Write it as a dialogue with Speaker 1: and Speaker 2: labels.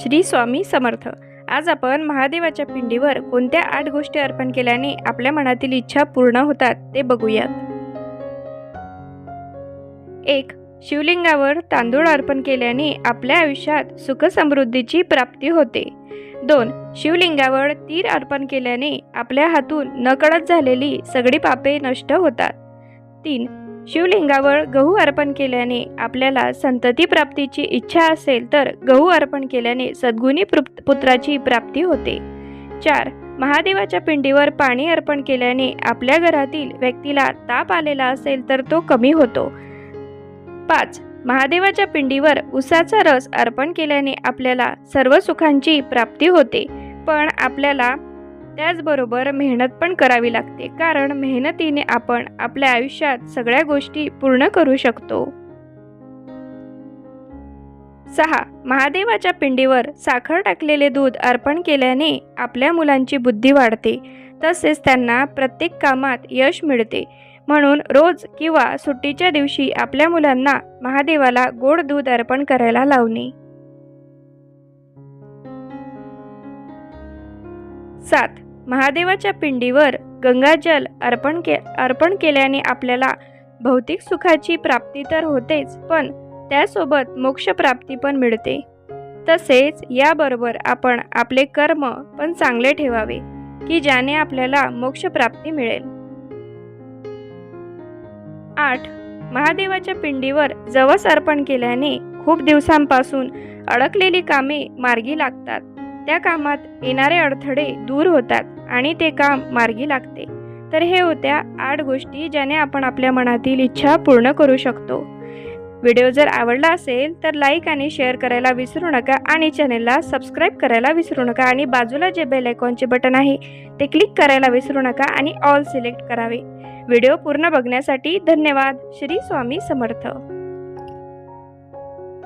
Speaker 1: श्री स्वामी समर्थ. आज आपण महादेवाच्या पिंडीवर कोणत्या आठ गोष्टी अर्पण केल्याने आपल्या मनातील इच्छा पूर्ण होतात ते बघूयात. एक शिवलिंगावर तांदूळ अर्पण केल्याने आपल्या आयुष्यात सुखसमृद्धीची प्राप्ती होते. दोन शिवलिंगावर तीर अर्पण केल्याने आपल्या हातून नकळत झालेली सगळी पापे नष्ट होतात. तीन शिवलिंगावर गहू अर्पण केल्याने आपल्याला संतती प्राप्तीची इच्छा असेल तर गहू अर्पण केल्याने सद्गुणी पुत्राची प्राप्ती होते. चार महादेवाच्या पिंडीवर पाणी अर्पण केल्याने आपल्या घरातील व्यक्तीला ताप आलेला असेल तर तो कमी होतो. पाच महादेवाच्या पिंडीवर उसाचा रस अर्पण केल्याने आपल्याला सर्व सुखांची प्राप्ती होते. पण आपल्याला त्याचबरोबर मेहनत पण करावी लागते. कारण मेहनतीने आपण आपल्या आयुष्यात सगळ्या गोष्टी पूर्ण करू शकतो. सहा. महादेवाच्या पिंडीवर साखर टाकलेले दूध अर्पण केल्याने आपल्या मुलांची बुद्धी वाढते. तसेच त्यांना प्रत्येक कामात यश मिळते. म्हणून रोज किंवा सुट्टीच्या दिवशी आपल्या मुलांना महादेवाला गोड दूध अर्पण करायला लावणे. सात. महादेवाच्या पिंडीवर गंगाजल अर्पण के अर्पण केल्याने आपल्याला भौतिक सुखाची प्राप्ती तर होतेच पण त्यासोबत मोक्षप्राप्ती पण मिळते. तसेच याबरोबर आपण आपले कर्म पण चांगले ठेवावे की ज्याने आपल्याला मोक्षप्राप्ती मिळेल. आठ. महादेवाच्या पिंडीवर जवस अर्पण केल्याने खूप दिवसांपासून अडकलेली कामे मार्गी लागतात. त्या कामात येणारे अडथळे दूर होतात आणि ते काम मार्गी लागते. तर हे होत्या आठ गोष्टी ज्याने आपण आपल्या मनातील इच्छा पूर्ण करू शकतो. व्हिडिओ जर आवडला असेल तर लाईक आणि शेअर करायला विसरू नका आणि चॅनेलला सबस्क्राईब करायला विसरू नका आणि बाजूला जे बेल आयकॉनचे बटन आहे ते क्लिक करायला विसरू नका आणि ऑल सिलेक्ट करावे. व्हिडिओ पूर्ण बघण्यासाठी धन्यवाद. श्री स्वामी समर्थ.